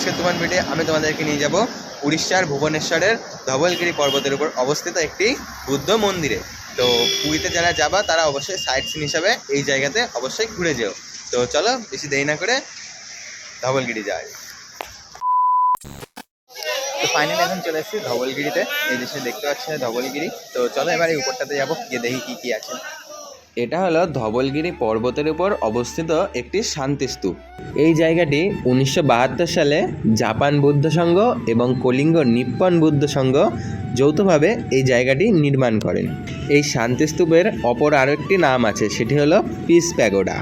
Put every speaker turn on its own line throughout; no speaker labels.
আজকে তোমার ভিডিও আমি তোমাদেরকে নিয়ে যাব উড়িষ্যার ভুবনেশ্বরের ধবলগিরি পর্বতের উপর অবস্থিত একটি বুদ্ধ মন্দিরে। তো পুরীতে যারা যাবা, তারা অবশ্যই সাইট সিন হিসাবে এই জায়গাতে অবশ্যই ঘুরে যেও। তো চলো, বেশি দেরি না করে ধবলগিরি যাই। তো ফাইনালি এখন চলে এসেছি ধবলগিরিতে। এই দেশে দেখতে পাচ্ছি ধবলগিরি। তো চলো এবার এই উপরটাতে যাব, গিয়ে দেখি কি কি আছে। এটা হলো ধবলগিরি পর্বতের উপর অবস্থিত একটি শান্তিস্তূপ এই জায়গাটি উনিশশো বাহাত্তর সালে জাপান বুদ্ধ সংঘ এবং কলিঙ্গ নিপ্পন বুদ্ধ সংঘ যৌথভাবে এই জায়গাটি নির্মাণ করেন। এই শান্তিস্তূপের অপর আরও একটি নাম আছে, সেটি হলো পিস প্যাগোডা।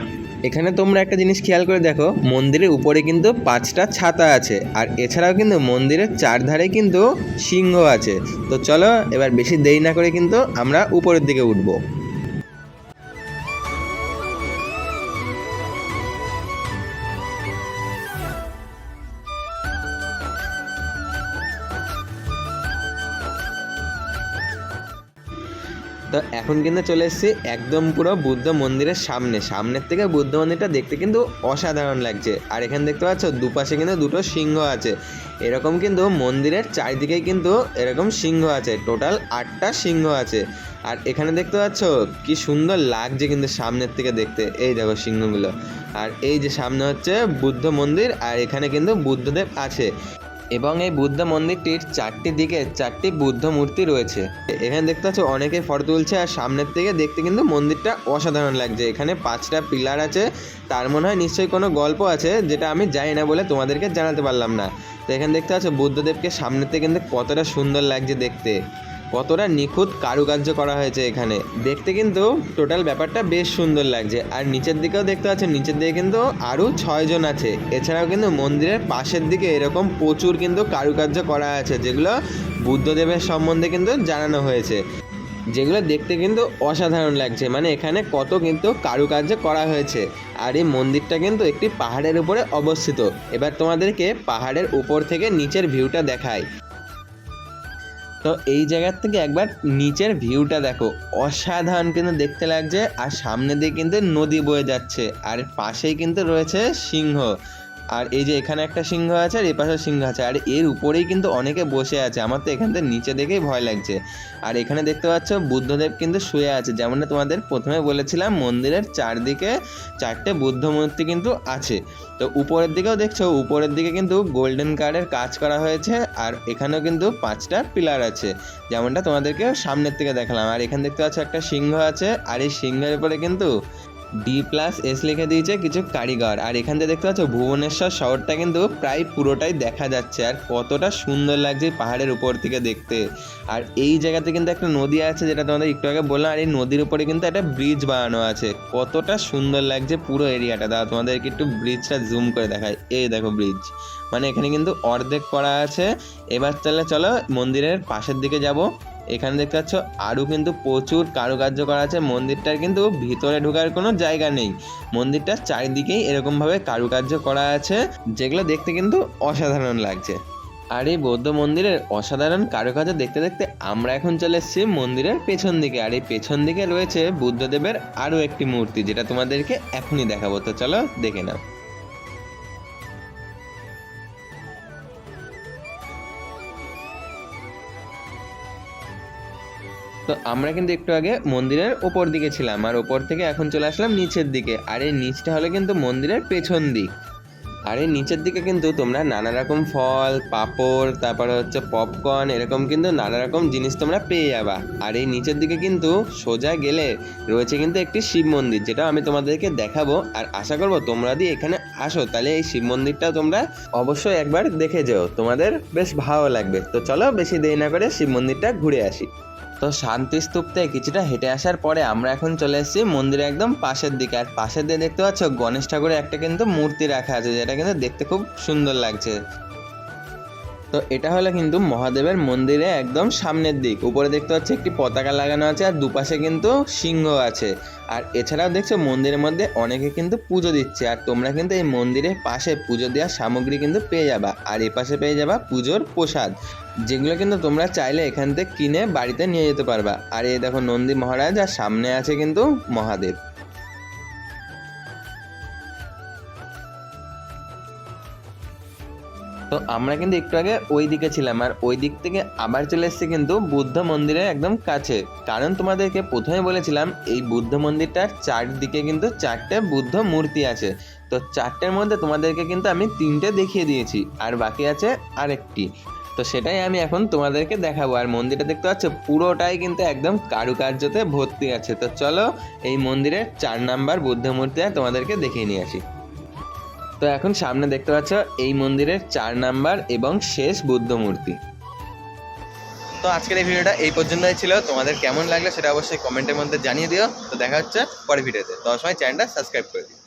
এখানে তোমরা একটা জিনিস খেয়াল করে দেখো, মন্দিরের উপরে কিন্তু পাঁচটা ছাতা আছে আর এছাড়াও কিন্তু মন্দিরের চারধারে কিন্তু সিংহ আছে। তো চলো এবার বেশি দেরি না করে কিন্তু আমরা উপরের দিকে উঠবো। তো এখন কিন্তু চলে এসেছি একদম পুরো বুদ্ধ মন্দিরের সামনে। সামনের থেকে বুদ্ধ মন্দিরটা দেখতে কিন্তু অসাধারণ লাগছে। আর এখানে দেখতে পাচ্ছ, দুপাশে কিন্তু দুটো সিংহ আছে। এরকম কিন্তু মন্দিরের চারিদিকেই কিন্তু এরকম সিংহ আছে। টোটাল আটটা সিংহ আছে। আর এখানে দেখতে পাচ্ছ, কি সুন্দর লাগছে কিন্তু সামনের থেকে দেখতে। এই দেখো সিংহগুলো। আর এই যে সামনে হচ্ছে বুদ্ধ মন্দির, আর এখানে কিন্তু বুদ্ধদেব আছে। এবং এই বুদ্ধ মন্দিরটির চারটি দিকে চারটি বুদ্ধ মূর্তি রয়েছে। এখানে দেখতে পাচ্ছ অনেকে ফটো তুলছে আর সামনের থেকে দেখতে কিন্তু মন্দিরটা অসাধারণ লাগছে। এখানে পাঁচটা পিলার আছে। তার মনে হয় নিশ্চয়ই কোনো গল্প আছে, যেটা আমি জানি না বলে তোমাদেরকে জানাতে পারলাম না। তো এখানে দেখতে পাচ্ছ বুদ্ধদেবকে সামনের থেকে কিন্তু কতটা সুন্দর লাগছে দেখতে। কতটা নিখুঁত কারুকার্য করা হয়েছে এখানে। দেখতে কিন্তু টোটাল ব্যাপারটা বেশ সুন্দর লাগছে। আর নিচের দিকেও দেখতে পাচ্ছেন, নিচের দিকে কিন্তু আরও ছয়জন আছে। এছাড়াও কিন্তু মন্দিরের পাশের দিকে এরকম প্রচুর কিন্তু কারুকার্য করা আছে, যেগুলো বুদ্ধদেবের সম্বন্ধে কিন্তু জানানো হয়েছে। যেগুলো দেখতে কিন্তু অসাধারণ লাগছে। মানে এখানে কত কিন্তু কারুকার্য করা হয়েছে। আর এই মন্দিরটা কিন্তু একটি পাহাড়ের উপরে অবস্থিত। এবার তোমাদেরকে পাহাড়ের উপর থেকে নিচের ভিউটা দেখায় তো এই জায়গার থেকে একবার নিচের ভিউটা দেখো। অসাধারণ কিন্তু দেখতে লাগছে, আর সামনে দিয়ে কিন্তু নদী বয়ে যাচ্ছে, আর পাশেই কিন্তু রয়েছে সিংহ। আর এই যে এখানে একটা সিংহ আছে আর এ পাশে সিংহ আছে। আর এর উপরেই কিন্তু অনেকে বসে আছে। আমার তো এখান থেকে নিচে দেখেই ভয় লাগছে। আর এখানে দেখতে পাচ্ছ বুদ্ধদেব কিন্তু শুয়ে আছে। যেমনটা তোমাদের প্রথমে বলেছিলাম, মন্দিরের চারদিকে চারটে বুদ্ধ মূর্তি কিন্তু আছে। তো উপরের দিকেও দেখছ, উপরের দিকে কিন্তু গোল্ডেন কার্ডের কাজ করা হয়েছে। আর এখানেও কিন্তু পাঁচটা পিলার আছে। যেমনটা তোমাদেরকে সামনের থেকে দেখালাম। আর এখানে দেখতে পাচ্ছ একটা সিংহ আছে। আর এই সিংহের উপরে কিন্তু ডি প্লাস এস লিখে দিয়েছে কিছু কারিগর। আর এখান থেকে দেখতে পাচ্ছ ভুবনেশ্বর শহরটা কিন্তু প্রায় পুরোটাই দেখা যাচ্ছে। আর কতটা সুন্দর লাগছে পাহাড়ের উপর থেকে দেখতে। আর এই জায়গাতে কিন্তু একটা নদী আছে যেটা তোমাদের একটু আগে বললাম। আর এই নদীর উপরে কিন্তু একটা ব্রিজ বানানো আছে। কতটা সুন্দর লাগছে পুরো এরিয়াটা দাদা, তোমাদেরকে একটু ব্রিজটা জুম করে দেখায় এই দেখো ব্রিজ মানে এখানে কিন্তু অর্ধেক করা আছে। এবার তাহলে চলো মন্দিরের পাশের দিকে যাব। এখানে দেখতে পাচ্ছ, আরও কিন্তু প্রচুর কারুকার্য করা আছে। মন্দিরটার কিন্তু ভিতরে ঢোকার কোনো জায়গা নেই। মন্দিরটার চারিদিকেই এরকমভাবে কারুকার্য করা আছে, যেগুলো দেখতে কিন্তু অসাধারণ লাগছে। আর এই বৌদ্ধ মন্দিরের অসাধারণ কারুকার্য দেখতে দেখতে আমরা এখন চলে এসেছি মন্দিরের পেছন দিকে। আর এই পেছন দিকে রয়েছে বুদ্ধদেবের আরও একটি মূর্তি, যেটা তোমাদেরকে এখনই দেখাবো। তো চলো দেখে নাও। তো আমরা কিন্তু একটু আগে মন্দিরের ওপর দিকে ছিলাম, আর ওপর থেকে এখন চলে আসলাম নিচের দিকে। আর এই নিচটা হলো কিন্তু মন্দিরের পেছন দিক। আর এই নিচের দিকে কিন্তু তোমরা নানা রকম ফল, পাঁপড়, তারপরে হচ্ছে পপকর্ন এরকম কিন্তু নানা রকম জিনিস তোমরা পেয়ে যাবা। আর এই নিচের দিকে কিন্তু সোজা গেলে রয়েছে কিন্তু একটি শিব মন্দির, যেটা আমি তোমাদেরকে দেখাবো। আর আশা করব তোমরা যদি এখানে আসো, তাহলে এই শিব মন্দিরটা তোমরা অবশ্যই একবার দেখে যেও। তোমাদের বেশ ভালো লাগবে। তো চলো বেশি দেরি না করে শিব মন্দিরটা ঘুরে আসি। তো শান্তি স্তূপ থেকে কিছুটা হেঁটে আসার পরে আমরা এখন চলে এসেছি মন্দিরের একদম পাশের দিকে। আর পাশের দিকে দেখতে পাচ্ছ গণেশ ঠাকুরের একটা কিন্তু মূর্তি রাখা আছে, যেটা কিন্তু দেখতে খুব সুন্দর লাগছে। তো এটা হলো কিন্তু মহাদেবের মন্দিরে একদম সামনের দিক। উপরে দেখতে পাচ্ছি একটি পতাকা লাগানো আছে আর দুপাশে কিন্তু সিংহ আছে। আর এছাড়াও দেখছ মন্দিরের মধ্যে অনেকে কিন্তু পুজো দিচ্ছে। আর তোমরা কিন্তু এই মন্দিরের পাশে পুজো দেওয়ার সামগ্রী কিন্তু পেয়ে যাবা। আর এ পাশে পেয়ে যাবা পুজোর প্রসাদ, যেগুলো কিন্তু তোমরা চাইলে এখান থেকে কিনে বাড়িতে নিয়ে যেতে পারবা। আর এই দেখো নন্দী মহারাজ, আর সামনে আছে কিন্তু মহাদেব। তো আমরা কিন্তু একটু আগে ওই দিকে ছিলাম আর ওই দিক থেকে আবার চলে এসেছি কিন্তু বুদ্ধ মন্দিরের একদম কাছে। কারণ তোমাদেরকে প্রথমে বলেছিলাম, এই বুদ্ধ মন্দিরটার চারদিকে কিন্তু চারটে বুদ্ধ মূর্তি আছে। তো চারটের মধ্যে তোমাদেরকে কিন্তু আমি তিনটে দেখিয়ে দিয়েছি আর বাকি আছে আরেকটি। তো সেটাই আমি এখন তোমাদেরকে দেখাবো। আর মন্দিরটা দেখতে পাচ্ছ, পুরোটাই কিন্তু একদম কারুকার্যতে ভর্তি আছে। তো চলো এই মন্দিরের চার নাম্বার বুদ্ধ মূর্তি তোমাদেরকে দেখিয়ে নিয়ে আসি। তো এখন সামনে দেখতে পাচ্ছ এই মন্দিরের চার নাম্বার এবং শেষ বুদ্ধ মূর্তি। তো আজকের এই ভিডিওটা এই পর্যন্তই ছিল। তোমাদের কেমন লাগল সেটা অবশ্যই কমেন্টের মধ্যে জানিয়ে দিও। তো দেখা হচ্ছে পরের ভিডিওতে। তো সময় চ্যানেলটা সাবস্ক্রাইব করে দিও।